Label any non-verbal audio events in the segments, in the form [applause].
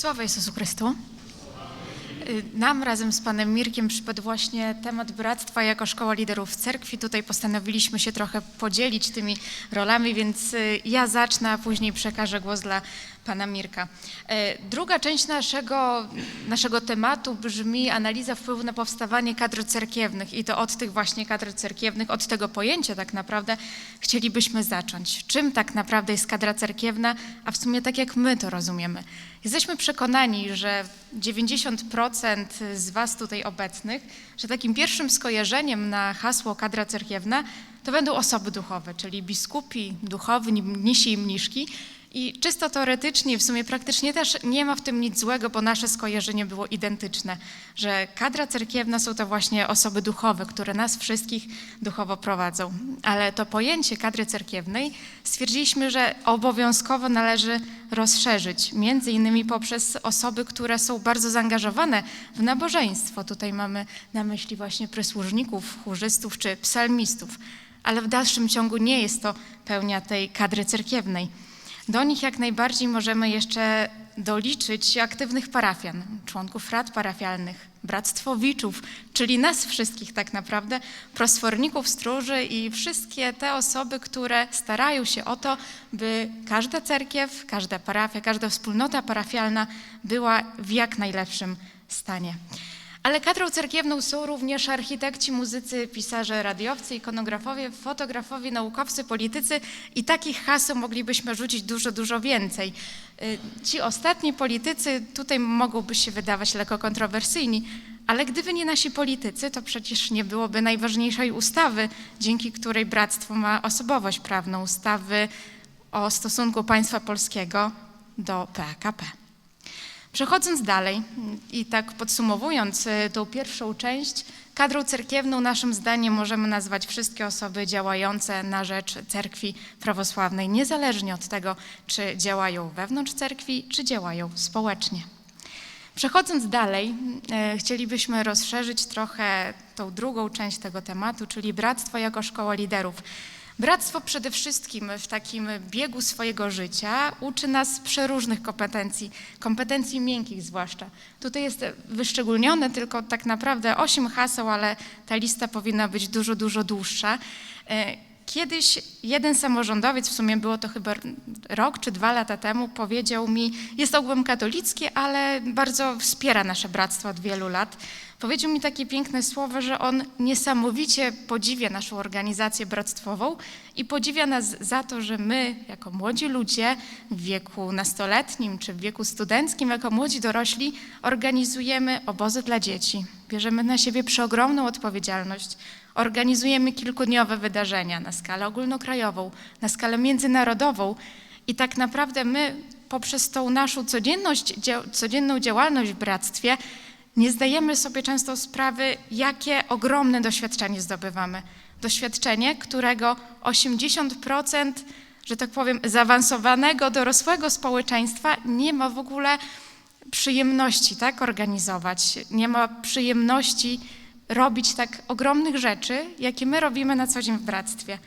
Sława Jezusu Chrystu. Y, Nam razem z panem Mirkiem przypadł właśnie temat bractwa jako szkoła liderów cerkwi. Tutaj postanowiliśmy się trochę podzielić tymi rolami, więc y, ja zacznę, a później przekażę głos dla pana Mirka. Y, Druga część naszego, naszego tematu brzmi analiza wpływu na powstawanie kadr cerkiewnych i to od tych właśnie kadr cerkiewnych, od tego pojęcia tak naprawdę chcielibyśmy zacząć. Czym tak naprawdę jest kadra cerkiewna, a w sumie tak jak my to rozumiemy. Jesteśmy przekonani, że 90% z Was tutaj obecnych, że takim pierwszym skojarzeniem na hasło kadra cerkiewna to będą osoby duchowe, czyli biskupi, duchowni, mnisi i mniszki. I czysto teoretycznie, w sumie praktycznie też nie ma w tym nic złego, bo nasze skojarzenie było identyczne, że kadra cerkiewna są to właśnie osoby duchowe, które nas wszystkich duchowo prowadzą. Ale to pojęcie kadry cerkiewnej stwierdziliśmy, że obowiązkowo należy rozszerzyć, między innymi poprzez osoby, które są bardzo zaangażowane w nabożeństwo. Tutaj mamy na myśli właśnie przysłużników, chórzystów czy psalmistów. Ale w dalszym ciągu nie jest to pełnia tej kadry cerkiewnej. Do nich jak najbardziej możemy jeszcze doliczyć aktywnych parafian, członków rad parafialnych, bractwowiczów, czyli nas wszystkich tak naprawdę, prosforników stróży i wszystkie te osoby, które starają się o to, by każda cerkiew, każda parafia, każda wspólnota parafialna była w jak najlepszym stanie. Ale kadrą cerkiewną są również architekci, muzycy, pisarze, radiowcy, ikonografowie, fotografowie, naukowcy, politycy i takich haseł moglibyśmy rzucić dużo, dużo więcej. Y, Ci ostatni politycy tutaj mogłoby się wydawać lekko kontrowersyjni, ale gdyby nie nasi politycy, to przecież nie byłoby najważniejszej ustawy, dzięki której bractwo ma osobowość prawną, ustawy o stosunku państwa polskiego do PKP. Przechodząc dalej i tak podsumowując y, tą pierwszą część, kadrą cerkiewną naszym zdaniem możemy nazwać wszystkie osoby działające na rzecz cerkwi prawosławnej, niezależnie od tego, czy działają wewnątrz cerkwi, czy działają społecznie. Przechodząc dalej, y, chcielibyśmy rozszerzyć trochę tą drugą część tego tematu, czyli bractwo jako szkoła liderów. Bractwo przede wszystkim w takim biegu swojego życia uczy nas przeróżnych kompetencji, kompetencji miękkich zwłaszcza. Tutaj jest wyszczególnione tylko tak naprawdę osiem haseł, ale ta lista powinna być dużo, dużo dłuższa. Kiedyś jeden samorządowiec, w sumie było to chyba rok czy dwa lata temu, powiedział mi, jest ogółem katolicki, ale bardzo wspiera nasze bractwo od wielu lat. Powiedział mi takie piękne słowo, że on niesamowicie podziwia naszą organizację bractwową i podziwia nas za to, że my, jako młodzi ludzie w wieku nastoletnim czy w wieku studenckim, jako młodzi dorośli, organizujemy obozy dla dzieci. Bierzemy na siebie przeogromną odpowiedzialność. Organizujemy kilkudniowe wydarzenia na skalę ogólnokrajową, na skalę międzynarodową i tak naprawdę my poprzez tą naszą codzienność, codzienną działalność w bractwie nie zdajemy sobie często sprawy, jakie ogromne doświadczenie zdobywamy. Doświadczenie, którego 80%, że tak powiem, zaawansowanego, dorosłego społeczeństwa nie ma w ogóle przyjemności tak organizować, nie ma przyjemności robić tak ogromnych rzeczy, jakie my robimy na co dzień w bractwie.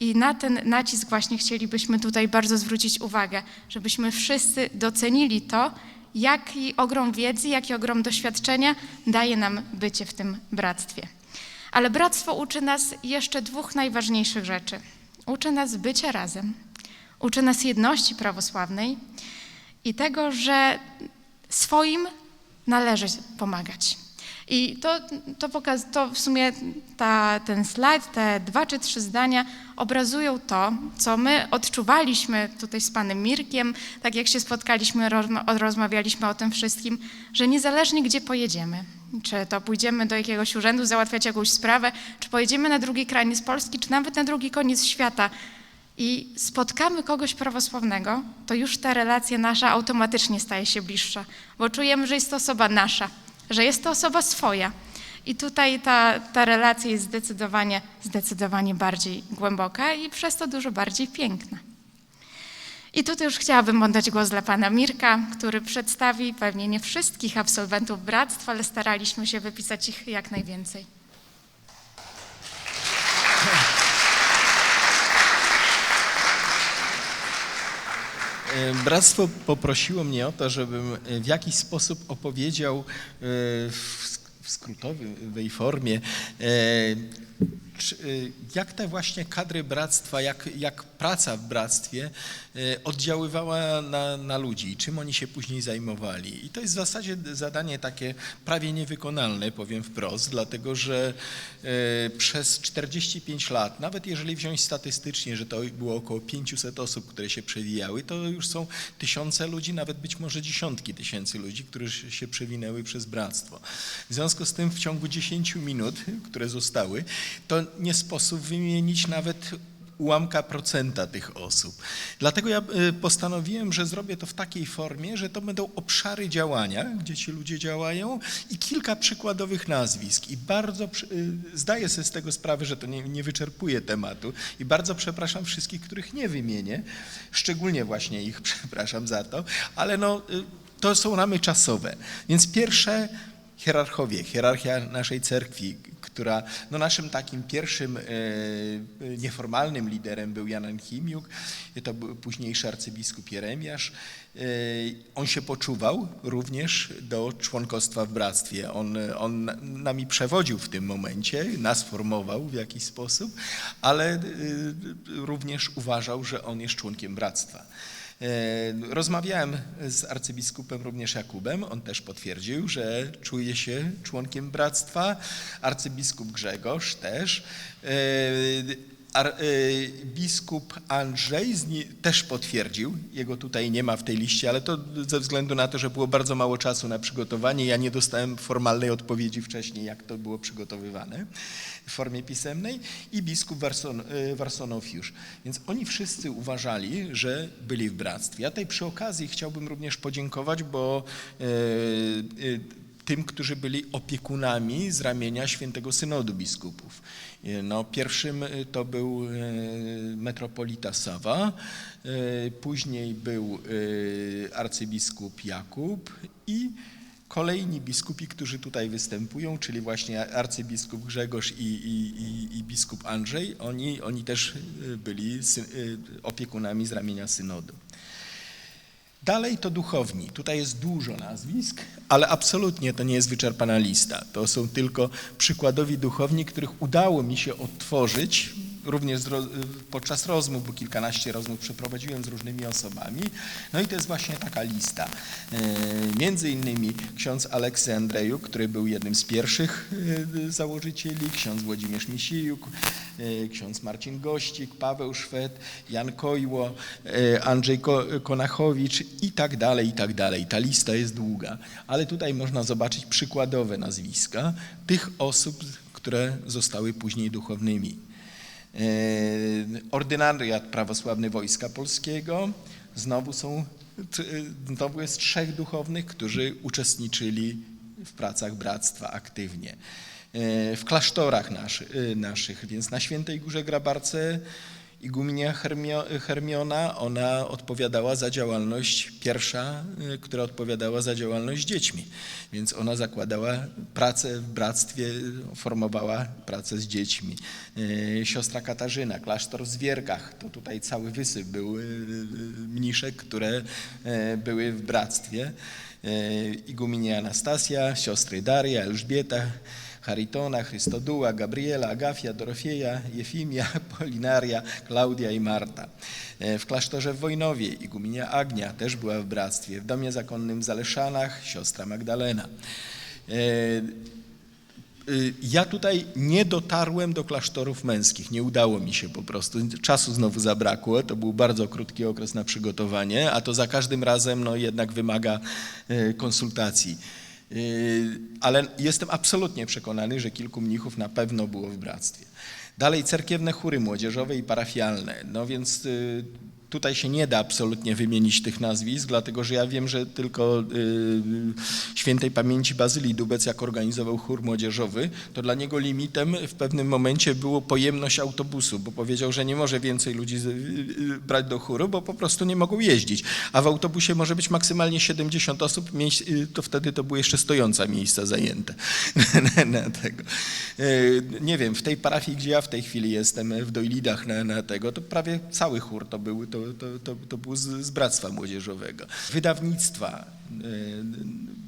I na ten nacisk właśnie chcielibyśmy tutaj bardzo zwrócić uwagę, żebyśmy wszyscy docenili to, jaki ogrom wiedzy, jaki ogrom doświadczenia daje nam bycie w tym bractwie. Ale bractwo uczy nas jeszcze dwóch najważniejszych rzeczy. Uczy nas bycia razem, uczy nas jedności prawosławnej i tego, że swoim należy pomagać. I to, to, pokaz, to w sumie ta, ten slajd, te dwa czy trzy zdania obrazują to, co my odczuwaliśmy tutaj z panem Mirkiem, tak jak się spotkaliśmy, rozma- rozmawialiśmy o tym wszystkim, że niezależnie gdzie pojedziemy, czy to pójdziemy do jakiegoś urzędu załatwiać jakąś sprawę, czy pojedziemy na drugi kraniec Polski, czy nawet na drugi koniec świata i spotkamy kogoś prawosławnego, to już ta relacja nasza automatycznie staje się bliższa, bo czujemy, że jest to osoba nasza, że jest to osoba swoja. I tutaj ta, ta relacja jest zdecydowanie, zdecydowanie bardziej głęboka i przez to dużo bardziej piękna. I tutaj już chciałabym oddać głos dla pana Mirka, który przedstawi pewnie nie wszystkich absolwentów bractwa, ale staraliśmy się wypisać ich jak najwięcej. Bractwo poprosiło mnie o to, żebym e, w jakiś sposób opowiedział e, w sk- w skrótowej formie, e, e, jak te właśnie kadry bractwa, jak, jak praca w bractwie e, oddziaływała na, na ludzi czym oni się później zajmowali. I to jest w zasadzie zadanie takie prawie niewykonalne, powiem wprost, dlatego że e, przez 45 lat, nawet jeżeli wziąć statystycznie, że to było około 500 osób, które się przewijały, to już są tysiące ludzi, nawet być może dziesiątki tysięcy ludzi, którzy się przewinęły przez bractwo. W związku z tym w ciągu 10 minut, które zostały, to nie sposób wymienić nawet ułamka procenta tych osób. Dlatego ja y, postanowiłem, że zrobię to w takiej formie, że to będą obszary działania, gdzie ci ludzie działają i kilka przykładowych nazwisk. I bardzo y, zdaję sobie z tego sprawę, że to nie, nie wyczerpuje tematu i bardzo przepraszam wszystkich, których nie wymienię, szczególnie właśnie ich [laughs] przepraszam za to, ale no, y, to są ramy czasowe. Więc pierwsze hierarchowie, hierarchia naszej cerkwi, która no naszym takim pierwszym e, nieformalnym liderem był Jan Chimiuk, to był późniejszy arcybiskup Jeremiasz. E, on się poczuwał również do członkostwa w bractwie. On, on nami przewodził w tym momencie, nas formował w jakiś sposób, ale e, również uważał, że on jest członkiem bractwa. E, Rozmawiałem z arcybiskupem również Jakubem, on też potwierdził, że czuje się członkiem bractwa. Arcybiskup Grzegorz też. E, Biskup Andrzej też potwierdził, jego tutaj nie ma w tej liście, ale to ze względu na to, że było bardzo mało czasu na przygotowanie. Ja nie dostałem formalnej odpowiedzi wcześniej, jak to było przygotowywane w formie pisemnej i biskup Warson, e, Warsonofiusz. Więc oni wszyscy uważali, że byli w bractwie. Ja tutaj przy okazji chciałbym również podziękować, bo e, tym, którzy byli opiekunami z ramienia Świętego Synodu Biskupów. E, No, pierwszym e, to był e, metropolita Sawa, później był arcybiskup Jakub i kolejni biskupi, którzy tutaj występują, czyli właśnie arcybiskup Grzegorz i, i, i, i biskup Andrzej, oni, oni też byli opiekunami z ramienia synodu. Dalej to duchowni. Tutaj jest dużo nazwisk, ale absolutnie to nie jest wyczerpana lista. To są tylko przykładowi duchowni, których udało mi się odtworzyć również ro- podczas rozmów, bo kilkanaście rozmów przeprowadziłem z różnymi osobami. No i to jest właśnie taka lista. E, Między innymi ksiądz Aleksy Andrzeju, który był jednym z pierwszych e, założycieli, ksiądz Włodzimierz Misijuk, e, ksiądz Marcin Gościk, Paweł Szwed, Jan Kojło, Andrzej Ko- Konachowicz i tak dalej, i tak dalej. Ta lista jest długa, ale tutaj można zobaczyć przykładowe nazwiska tych osób, które zostały później duchownymi. E, Ordynariat Prawosławny Wojska Polskiego, znowu są, e, znowu jest trzech duchownych, którzy uczestniczyli w pracach bractwa aktywnie. E, W klasztorach naszy, naszych, więc na Świętej Górze Grabarce Iguminia Hermio, Hermiona, ona odpowiadała za działalność, pierwsza, y, która odpowiadała za działalność dziećmi. Więc ona zakładała pracę w bractwie, formowała pracę z dziećmi. Y, Siostra Katarzyna, klasztor w Zwierkach, to tutaj cały wysyp był y, y, mniszek, które y, były w bractwie. Y, Iguminia Anastasia, siostry Daria, Elżbieta, Charitona, Chrystoduła, Gabriela, Agafia, Dorofieja, Jefimia, [laughs] Polinaria, Klaudia i Marta. E, W klasztorze w Wojnowie iguminia Agnia też była w bractwie. W domie zakonnym w Zaleszanach siostra Magdalena. E, y, Ja tutaj nie dotarłem do klasztorów męskich, nie udało mi się po prostu. Czasu znowu zabrakło, to był bardzo krótki okres na przygotowanie, a to za każdym razem no, jednak wymaga e, konsultacji. Yy, Ale jestem absolutnie przekonany, że kilku mnichów na pewno było w bractwie. Dalej cerkiewne chóry młodzieżowe i parafialne. No więc y, tutaj się nie da absolutnie wymienić tych nazwisk, dlatego że ja wiem, że tylko y, świętej pamięci Bazylii Dubec, jak organizował chór młodzieżowy, to dla niego limitem w pewnym momencie było pojemność autobusu, bo powiedział, że nie może więcej ludzi z- y, y, brać do chóru, bo po prostu nie mogą jeździć. A w autobusie może być maksymalnie 70 osób, to wtedy to były jeszcze stojące miejsca zajęte [laughs] na, tego. Nie wiem, w tej parafii, gdzie ja w tej chwili jestem, w Dojlidach na, na tego, to prawie cały chór to był, to to, to, to było z, z Bractwa Młodzieżowego. Wydawnictwa, e,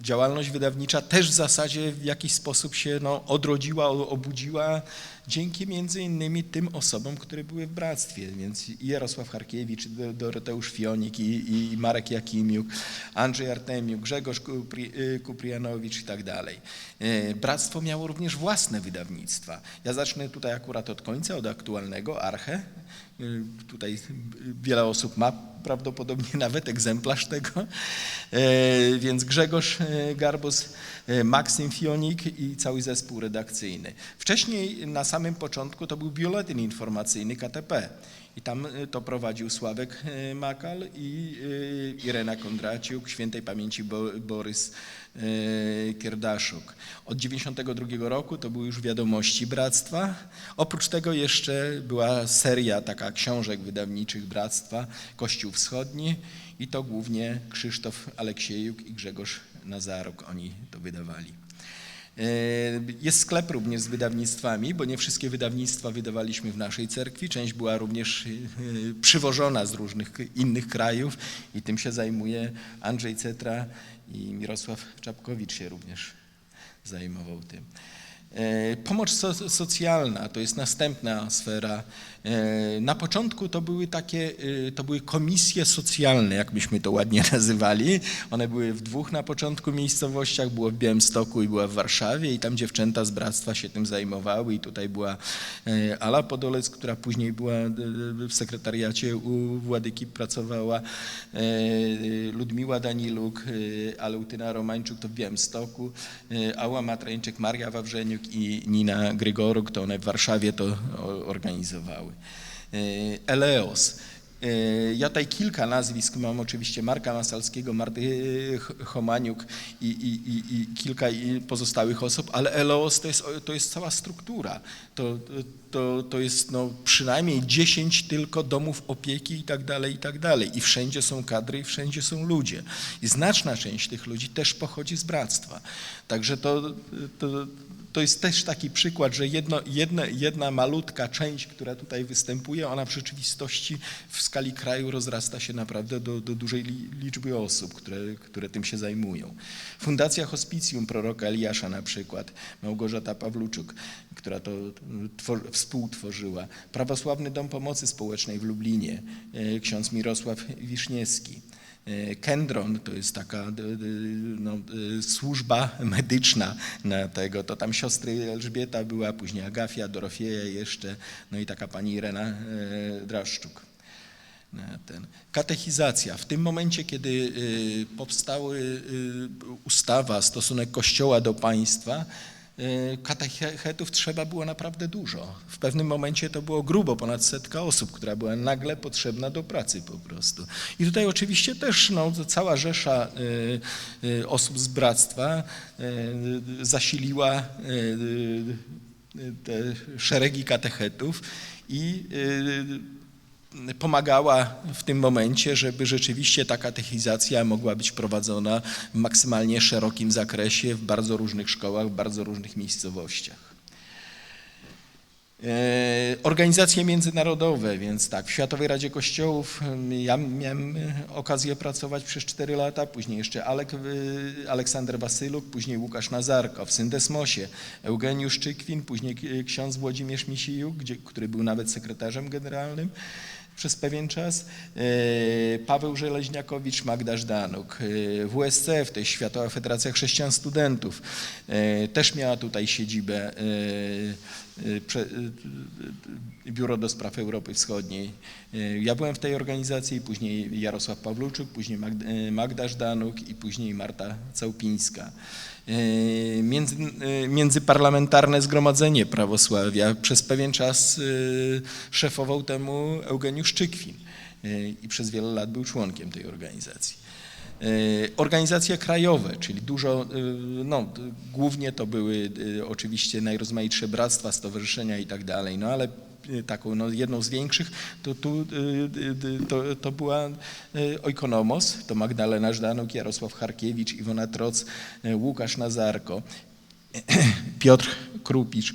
działalność wydawnicza też w zasadzie w jakiś sposób się no, odrodziła, obudziła dzięki między innymi tym osobom, które były w Bractwie, więc Jarosław Harkiewicz, Doroteusz Fionik, i, i Marek Jakimiuk, Andrzej Artemiuk, Grzegorz Kupri, y, Kuprianowicz i tak dalej. E, Bractwo miało również własne wydawnictwa. Ja zacznę tutaj akurat od końca, od aktualnego, Arche. Y, Tutaj wiele osób ma prawdopodobnie nawet egzemplarz tego. Więc Grzegorz Garbus, Maksym Fionik i cały zespół redakcyjny. Wcześniej na samym początku to był biuletyn informacyjny KTP. I tam e, to prowadził Sławek e, Makal i e, Irena Kondraciuk, świętej pamięci Bo- Borys Kierdaszuk. Od 92 roku to były już wiadomości Bractwa. Oprócz tego jeszcze była seria taka książek wydawniczych Bractwa, Kościół Wschodni i to głównie Krzysztof Aleksiejuk i Grzegorz Nazaruk, oni to wydawali. E, Jest sklep również z wydawnictwami, bo nie wszystkie wydawnictwa wydawaliśmy w naszej cerkwi. Część była również e, przywożona z różnych innych krajów i tym się zajmuje Andrzej Cetra i Mirosław Czapkowicz się również zajmował tym. E, Pomoc so, socjalna to jest następna sfera. E, Na początku to były takie, e, to były komisje socjalne, jak byśmy to ładnie [laughs] nazywali. One były w dwóch na początku miejscowościach, było w Białymstoku i była w Warszawie i tam dziewczęta z bractwa się tym zajmowały i tutaj była e, Ala Podolec, która później była w sekretariacie u Władyki pracowała, Ludmiła Daniluk, Aleutyna Romańczuk to w Białymstoku, Ała Matrańczyk, Maria Wawrzeniuk i Nina Grygoruk, to one w Warszawie to organizowały. E, Eleos. E, Ja tutaj kilka nazwisk mam, oczywiście Marka Masalskiego, Marty Chomaniuk i, i, i, i kilka pozostałych osób, ale Eleos to jest, to jest cała struktura. To, to, to jest no, przynajmniej 10 tylko domów opieki i tak dalej, i tak dalej. I wszędzie są kadry, i wszędzie są ludzie. I znaczna część tych ludzi też pochodzi z bractwa. Także to, to, to jest też taki przykład, że jedno, jedna, jedna malutka część, która tutaj występuje, ona w rzeczywistości w skali kraju rozrasta się naprawdę do, do dużej li- liczby osób, które, które tym się zajmują. Fundacja Hospicjum proroka Eliasza na przykład, Małgorzata Pawluczuk, która to twor, współtworzyła. Prawosławny Dom Pomocy Społecznej w Lublinie, e, ksiądz Mirosław Wiśniewski. E, Kendron to jest taka d- d- no, e, służba medyczna na tego, to tam siostry Elżbieta była, później Agafia, Dorofieja jeszcze, no i taka pani Irena e, Draszczuk. Ten. Katechizacja. W tym momencie, kiedy powstały y, ustawa, stosunek Kościoła do państwa, katechetów trzeba było naprawdę dużo. W pewnym momencie to było grubo ponad setka osób, która była nagle potrzebna do pracy po prostu. I tutaj oczywiście też no, cała rzesza y, y, osób z bractwa y, zasiliła y, y, te szeregi katechetów i y, pomagała w tym momencie, żeby rzeczywiście ta katechizacja mogła być prowadzona w maksymalnie szerokim zakresie w bardzo różnych szkołach, w bardzo różnych miejscowościach. E, Organizacje międzynarodowe, więc tak, w Światowej Radzie Kościołów em, ja miałem okazję pracować przez 4 lata, później jeszcze Alek, e, Aleksander Wasyluk, później Łukasz Nazarko, w Syndesmosie, Eugeniusz Czykwin, później ksiądz Włodzimierz Misijuk, gdzie, który był nawet sekretarzem generalnym przez pewien czas, e, Paweł Żeleźniakowicz, Magda Żdanuk, e, WSCF, to jest Światowa Federacja Chrześcijan Studentów, e, też miała tutaj siedzibę e, e, e, e, Biuro do Spraw Europy Wschodniej. Ja byłem w tej organizacji, później Jarosław Pawluczuk, później Magda, Żdanuk i później Marta Całpińska. Między, międzyparlamentarne Zgromadzenie Prawosławia. Przez pewien czas szefował temu Eugeniusz Czykwin i przez wiele lat był członkiem tej organizacji. E, Organizacje krajowe, czyli dużo, e, no głównie to były e, oczywiście najrozmaitsze bractwa, stowarzyszenia i tak dalej, no ale taką no, jedną z większych to, tu, to, to była Oikonomos, to Magdalena Żdanuk, Jarosław Harkiewicz, Iwona Troc, Łukasz Nazarko, [clears throat] Piotr Krupicz.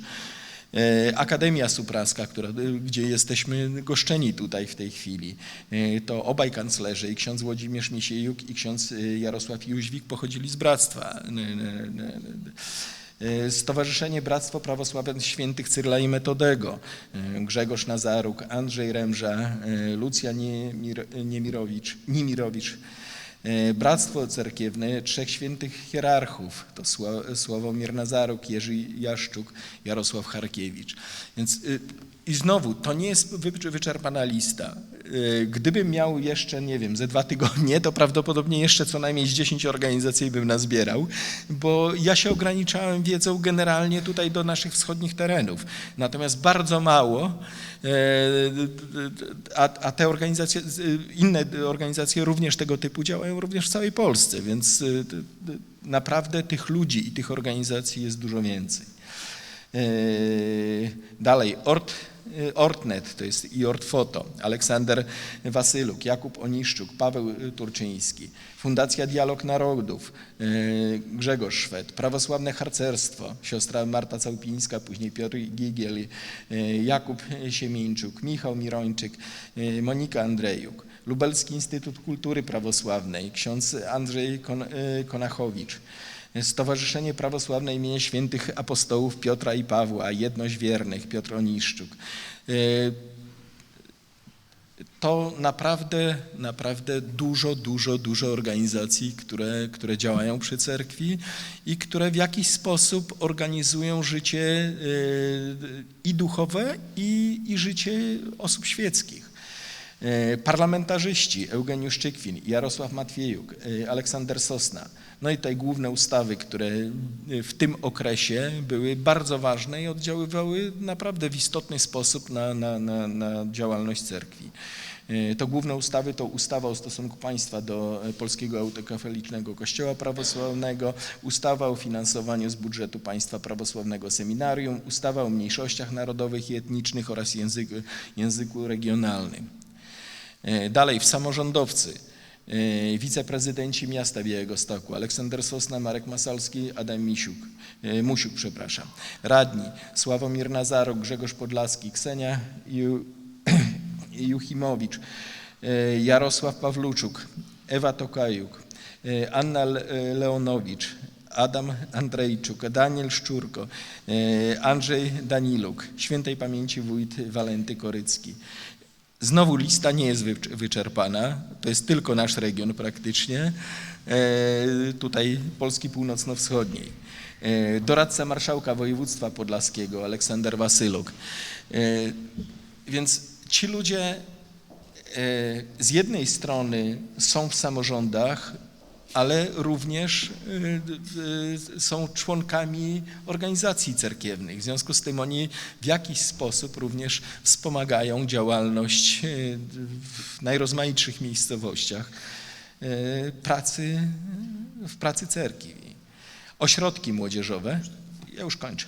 E, Akademia Supraska, która, e, gdzie jesteśmy goszczeni tutaj w tej chwili, e, to obaj kanclerzy, i ksiądz Włodzimierz Misiejuk i ksiądz Jarosław Jóźwik pochodzili z bractwa. Stowarzyszenie Bractwo Prawosławne Świętych Cyrla i Metodego, Grzegorz Nazaruk, Andrzej Remża, Lucja Niemir, Niemirowicz, Nimirowicz, Bractwo Cerkiewne Trzech Świętych Hierarchów, to Sła- Sławomir Nazaruk, Jerzy Jaszczuk, Jarosław Charkiewicz. Więc y, i znowu, to nie jest wy- wyczerpana lista. Y, Gdybym miał jeszcze, nie wiem, ze dwa tygodnie, to prawdopodobnie jeszcze co najmniej z 10 organizacji bym nazbierał, bo ja się ograniczałem wiedzą generalnie tutaj do naszych wschodnich terenów. Natomiast bardzo mało, e, a, a te organizacje, z- inne organizacje również tego typu działają również w całej Polsce, więc y, naprawdę tych ludzi i tych organizacji jest dużo więcej. E, Dalej, Ort, e, Ortnet, to jest i Ortfoto, Aleksander Wasyluk, Jakub Oniszczuk, Paweł Turczyński, Fundacja Dialog Narodów, Grzegorz Szwed, Prawosławne Harcerstwo, siostra Marta Całpińska, później Piotr Gigiel, Jakub Siemińczuk, Michał Mirończyk, Monika Andrejuk, Lubelski Instytut Kultury Prawosławnej, ksiądz Andrzej e, Konachowicz, Stowarzyszenie Prawosławne imienia Świętych Apostołów Piotra i Pawła, Jedność Wiernych, Piotr Oniszczuk. E, To naprawdę, naprawdę dużo, dużo, dużo organizacji, które, które działają przy cerkwi i które w jakiś sposób organizują życie e, i duchowe, i, i życie osób świeckich. E, Parlamentarzyści Eugeniusz Czykwin, Jarosław Matwiejuk, e, Aleksander Sosna. No i tutaj główne ustawy, które e, w tym okresie były bardzo ważne i oddziaływały naprawdę w istotny sposób na, na, na, na działalność cerkwi. To główne ustawy to ustawa o stosunku państwa do Polskiego Autokefalicznego Kościoła Prawosławnego, ustawa o finansowaniu z budżetu państwa prawosławnego seminarium, ustawa o mniejszościach narodowych i etnicznych oraz języku, języku regionalnym. E, Dalej, w samorządowcy, e, wiceprezydenci miasta Białegostoku, Aleksander Sosna, Marek Masalski, Adam Misiuk, e, Musiuk, przepraszam. Radni, Sławomir Nazarok, Grzegorz Podlaski, Ksenia Ju, [clears throat] Juchimowicz, Jarosław Pawluczuk, Ewa Tokajuk, Anna Le- Leonowicz, Adam Andrejczuk, Daniel Szczurko, Andrzej Daniluk, świętej pamięci wójt Walenty Korycki. Znowu lista nie jest wycz- wyczerpana, to jest tylko nasz region praktycznie, e, tutaj Polski Północno-Wschodniej. E, Doradca Marszałka Województwa Podlaskiego Aleksander Wasyluk. E, Więc ci ludzie z jednej strony są w samorządach, ale również e, e, są członkami organizacji cerkiewnych. W związku z tym oni w jakiś sposób również wspomagają działalność e, w najrozmaitszych miejscowościach pracy, w pracy cerkwi. Ośrodki młodzieżowe, ja już kończę.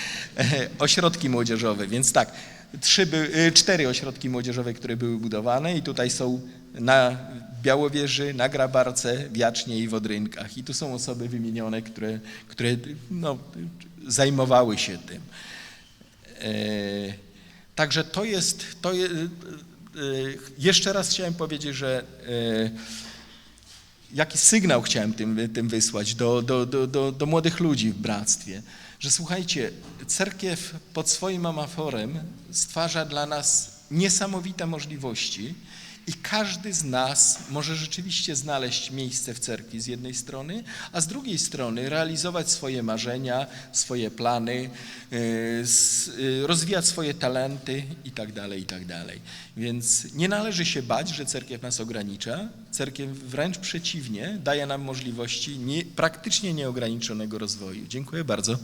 [laughs] Ośrodki młodzieżowe, więc tak, trzy by, y, cztery ośrodki młodzieżowe, które były budowane i tutaj są na Białowieży, na Grabarce, Wiacznie i Wodrynkach. I tu są osoby wymienione, które, które no, zajmowały się tym. E, Także to jest, to je, e, e, jeszcze raz chciałem powiedzieć, że e, jaki sygnał chciałem tym, tym wysłać do, do, do, do, do młodych ludzi w bractwie, że słuchajcie, cerkiew pod swoim amaforem stwarza dla nas niesamowite możliwości i każdy z nas może rzeczywiście znaleźć miejsce w cerkwi z jednej strony, a z drugiej strony realizować swoje marzenia, swoje plany, s- yy, rozwijać swoje talenty i tak dalej, i tak. Więc nie należy się bać, że cerkiew nas ogranicza. Cerkiew wręcz przeciwnie, daje nam możliwości nie, praktycznie nieograniczonego rozwoju. Dziękuję bardzo.